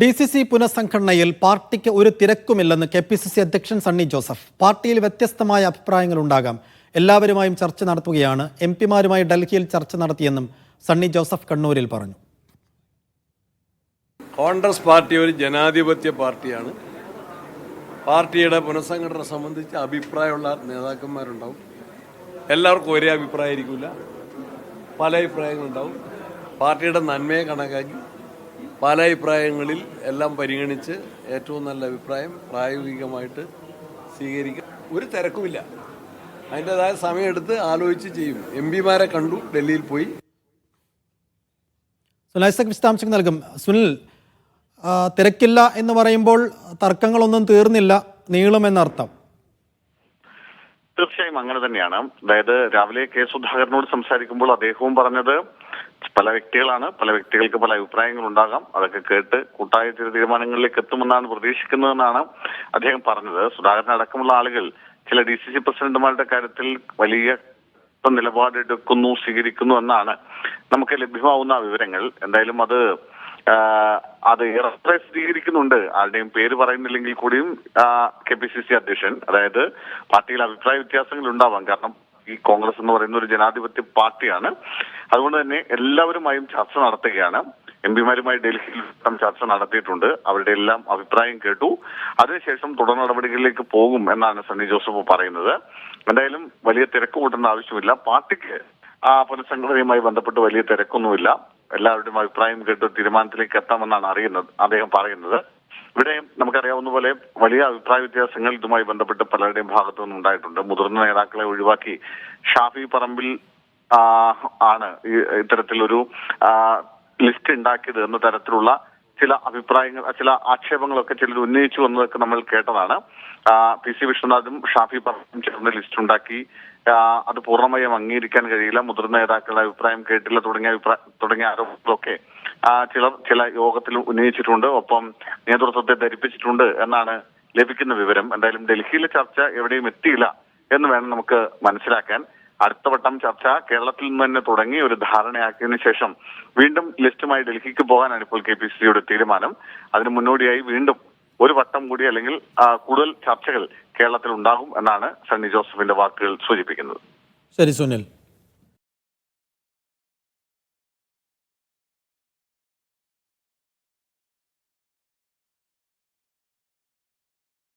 D C C പുനഃസംഘടനയിൽ പാർട്ടിക്ക് ഒരു തിരക്കുമില്ലെന്ന് കെ പി സി സി അധ്യക്ഷൻ സണ്ണി ജോസഫ്. പാർട്ടിയിൽ വ്യത്യസ്തമായ അഭിപ്രായങ്ങൾ ഉണ്ടാകാം. എല്ലാവരുമായും ചർച്ച നടത്തുകയാണ്. എം പിമാരുമായി ഡൽഹിയിൽ ചർച്ച നടത്തിയെന്നും സണ്ണി ജോസഫ് കണ്ണൂരിൽ പറഞ്ഞു. കോൺഗ്രസ് പാർട്ടി ഒരു ജനാധിപത്യ പാർട്ടിയാണ്. പാർട്ടിയുടെ പുനഃസംഘടന സംബന്ധിച്ച് അഭിപ്രായമുള്ള നേതാക്കന്മാരുണ്ടാവും. എല്ലാവർക്കും ഒരേ അഭിപ്രായമായിരിക്കില്ല. പല അഭിപ്രായങ്ങളുണ്ടാവും. പാർട്ടിയുടെ നന്മയെ കണക്കാക്കി പല അഭിപ്രായങ്ങളിൽ എല്ലാം പരിഗണിച്ച് ഏറ്റവും നല്ല അഭിപ്രായം പ്രായോഗികമായിട്ട് സ്വീകരിക്കുക ഒരു തിരക്കുമില്ല. അതിന്റെതായ സമയമെടുത്ത് ആലോചിച്ച് ചെയ്യും. എം പിമാരെ കണ്ടു ഡൽഹിയിൽ പോയി. വിശദാംശങ്ങൾ നൽകും. സുനിൽ തിരക്കില്ല എന്ന് പറയുമ്പോൾ തർക്കങ്ങളൊന്നും തീർന്നില്ല നീളുമെന്നർത്ഥം. തീർച്ചയായും അങ്ങനെ തന്നെയാണ്. അതായത് രാവിലെ കെ സുധാകരനോട് സംസാരിക്കുമ്പോൾ അദ്ദേഹവും പറഞ്ഞത് പല വ്യക്തികളാണ്. പല വ്യക്തികൾക്ക് പല അഭിപ്രായങ്ങൾ ഉണ്ടാകാം. അതൊക്കെ കേട്ട് കൂട്ടായ ചില തീരുമാനങ്ങളിലേക്ക് എത്തുമെന്നാണ് പ്രതീക്ഷിക്കുന്നതെന്നാണ് അദ്ദേഹം പറഞ്ഞത്. സുധാകരൻ അടക്കമുള്ള ആളുകൾ ചില ഡി സി സി പ്രസിഡന്റുമാരുടെ കാര്യത്തിൽ വലിയ നിലപാടെടുക്കുന്നു സ്വീകരിക്കുന്നു എന്നാണ്. നമുക്ക് ലഭ്യമാവുന്ന വിവരങ്ങൾ. എന്തായാലും അത് അത് ഏറെ സ്ഥിരീകരിക്കുന്നുണ്ട് ആരുടെയും പേര് പറയുന്നില്ലെങ്കിൽ കൂടിയും കെ പി സി സി അധ്യക്ഷൻ അതായത് പാർട്ടിയിൽ അഭിപ്രായ വ്യത്യാസങ്ങൾ ഉണ്ടാവാം. കാരണം ഈ കോൺഗ്രസ് എന്ന് പറയുന്ന ഒരു ജനാധിപത്യ പാർട്ടിയാണ്. അതുകൊണ്ട് തന്നെ എല്ലാവരുമായും ചർച്ച നടത്തുകയാണ്. എം പിമാരുമായി ഡൽഹിയിൽ ചർച്ച നടത്തിയിട്ടുണ്ട്. അവരുടെ എല്ലാം അഭിപ്രായം കേട്ടു. അതിനുശേഷം തുടർ നടപടികളിലേക്ക് പോകും എന്നാണ് സണ്ണി ജോസഫ് പറയുന്നത്. എന്തായാലും വലിയ തിരക്ക് കൂട്ടേണ്ട ആവശ്യമില്ല. പാർട്ടിക്ക് ആ പുനഃസംഘടനയുമായി ബന്ധപ്പെട്ട് വലിയ തിരക്കൊന്നുമില്ല. എല്ലാവരുടെയും അഭിപ്രായം കേട്ട് തീരുമാനത്തിലേക്ക് എത്താമെന്നാണ് അറിയുന്നത് അദ്ദേഹം പറയുന്നത്. ഇവിടെ നമുക്കറിയാവുന്ന പോലെ വലിയ അഭിപ്രായ വ്യത്യാസങ്ങൾ ഇതുമായി ബന്ധപ്പെട്ട് പലരുടെയും ഭാഗത്തു നിന്നുണ്ടായിട്ടുണ്ട്. മുതിർന്ന നേതാക്കളെ ഒഴിവാക്കി ഷാഫി പറമ്പിൽ ആണ് ഇത്തരത്തിലൊരു ലിസ്റ്റ് ഉണ്ടാക്കിയത് എന്ന തരത്തിലുള്ള ചില അഭിപ്രായങ്ങൾ ചില ആക്ഷേപങ്ങളൊക്കെ ചിലർ ഉന്നയിച്ചു വന്നതൊക്കെ നമ്മൾ കേട്ടതാണ്. പി സി വിശ്വനാഥും ഷാഫി പറമ്പും ചേർന്ന് ലിസ്റ്റ് ഉണ്ടാക്കി. അത് പൂർണമായും അംഗീകരിക്കാൻ കഴിയില്ല. മുതിർന്ന നേതാക്കളുടെ അഭിപ്രായം കേട്ടില്ല തുടങ്ങിയ അഭിപ്രായം തുടങ്ങിയ ആരോപണങ്ങളൊക്കെ ചിലർ ചില യോഗത്തിൽ ഉന്നയിച്ചിട്ടുണ്ട്. ഒപ്പം നേതൃത്വത്തെ ധരിപ്പിച്ചിട്ടുണ്ട് എന്നാണ് ലഭിക്കുന്ന വിവരം. എന്തായാലും ഡൽഹിയിലെ ചർച്ച എവിടെയും എത്തിയില്ല എന്ന് വേണം നമുക്ക് മനസ്സിലാക്കാൻ. അടുത്ത വട്ടം ചർച്ച കേരളത്തിൽ നിന്ന് തന്നെ തുടങ്ങി ഒരു ധാരണയാക്കിയതിനു ശേഷം വീണ്ടും ലിസ്റ്റുമായി ഡൽഹിക്ക് പോകാനാണ് ഇപ്പോൾ കെ പി സി സിയുടെ തീരുമാനം. അതിന് മുന്നോടിയായി വീണ്ടും ഒരു വട്ടം കൂടി അല്ലെങ്കിൽ കൂടുതൽ ചർച്ചകൾ കേരളത്തിൽ ഉണ്ടാകും എന്നാണ് സണ്ണി ജോസഫിന്റെ വാക്കുകൾ സൂചിപ്പിക്കുന്നത്. ശരി സുനിൽ.